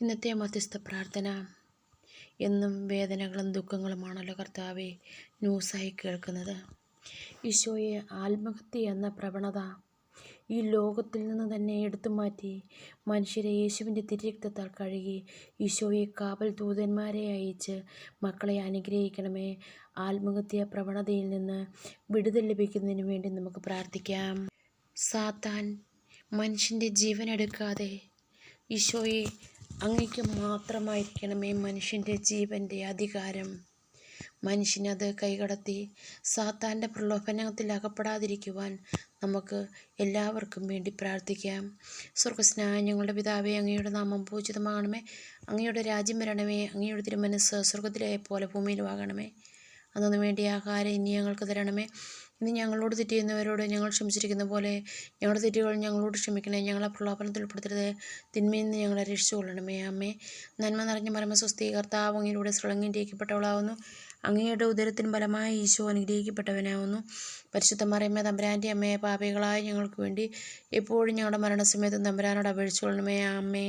ഇന്നത്തെ മധ്യസ്ഥ പ്രാർത്ഥന. എന്നും വേദനകളും ദുഃഖങ്ങളുമാണല്ലോ കർത്താവെ ന്യൂസായി കേൾക്കുന്നത്. ഈശോയെ ആത്മഹത്യ എന്ന പ്രവണത ഈ ലോകത്തിൽ നിന്ന് തന്നെ എടുത്തു മാറ്റി മനുഷ്യരെ യേശുവിന്റെ തിരക്തത്താൽ കഴുകി ഈശോയെ കാവൽ ദൂതന്മാരെ അയച്ച് മക്കളെ അനുഗ്രഹിക്കണമേ. ആത്മഹത്യ പ്രവണതയിൽ നിന്ന് വിടുതൽ ലഭിക്കുന്നതിന് വേണ്ടി നമുക്ക് പ്രാർത്ഥിക്കാം. സാത്താൻ മനുഷ്യന്റെ ജീവനെടുക്കാതെ ഈശോയെ അങ്ങയ്ക്ക് മാത്രമായിരിക്കണമേ മനുഷ്യന്റെ ജീവന്റെ അധികാരം. മനുഷ്യനത് കൈകടത്തി സാത്താന്റെ പ്രലോഭനത്തിൽ അകപ്പെടാതിരിക്കുവാൻ നമുക്ക് എല്ലാവർക്കും വേണ്ടി പ്രാർത്ഥിക്കാം. സ്വർഗസ്നായ ഞങ്ങളുടെ പിതാവേ അങ്ങയുടെ നാമം പൂജിതമാകണമേ. അങ്ങയുടെ രാജ്യം വരണമേ. അങ്ങയുടെ തിരുമനസ് സ്വർഗത്തിലെ പോലെ ഭൂമിയിലുമാകണമേ. അന്നു വേണ്ടി ആഹാരം ഇനി ഞങ്ങൾക്ക് തരണമേ. ഇനി ഞങ്ങളോട് തെറ്റ് ചെയ്യുന്നവരോട് ഞങ്ങൾ ക്ഷമിച്ചിരിക്കുന്ന പോലെ ഞങ്ങളുടെ തെറ്റുകൾ ഞങ്ങളോട് ക്ഷമിക്കണേ. ഞങ്ങളെ പ്രലോഭനത്തിൽ ഉൾപ്പെടുത്തരുത്. തിന്മയിൽ നിന്ന് ഞങ്ങളെ രക്ഷിച്ചു കൊള്ളണമേ. അമ്മേ നന്മ നിറഞ്ഞ പരമസ്വസ്തി കർത്താവ് അങ്ങയിലൂടെ സ്രളങ്ങിയിരിക്കപ്പെട്ടവളാവുന്നു അങ്ങയുടെ ഉദരത്തിന് ഫലമായി ഈശോ അനുഗ്രഹിക്കപ്പെട്ടവനാവുന്നു. പരിശുദ്ധ മറിയമ്മ തമ്പുരാന്റെ അമ്മയെ പാപികളായ ഞങ്ങൾക്ക് വേണ്ടി എപ്പോഴും ഞങ്ങളുടെ മരണസമയത്തും തമ്പുരാനോട് അപേക്ഷിച്ചുകൊള്ളണമേ അമ്മേ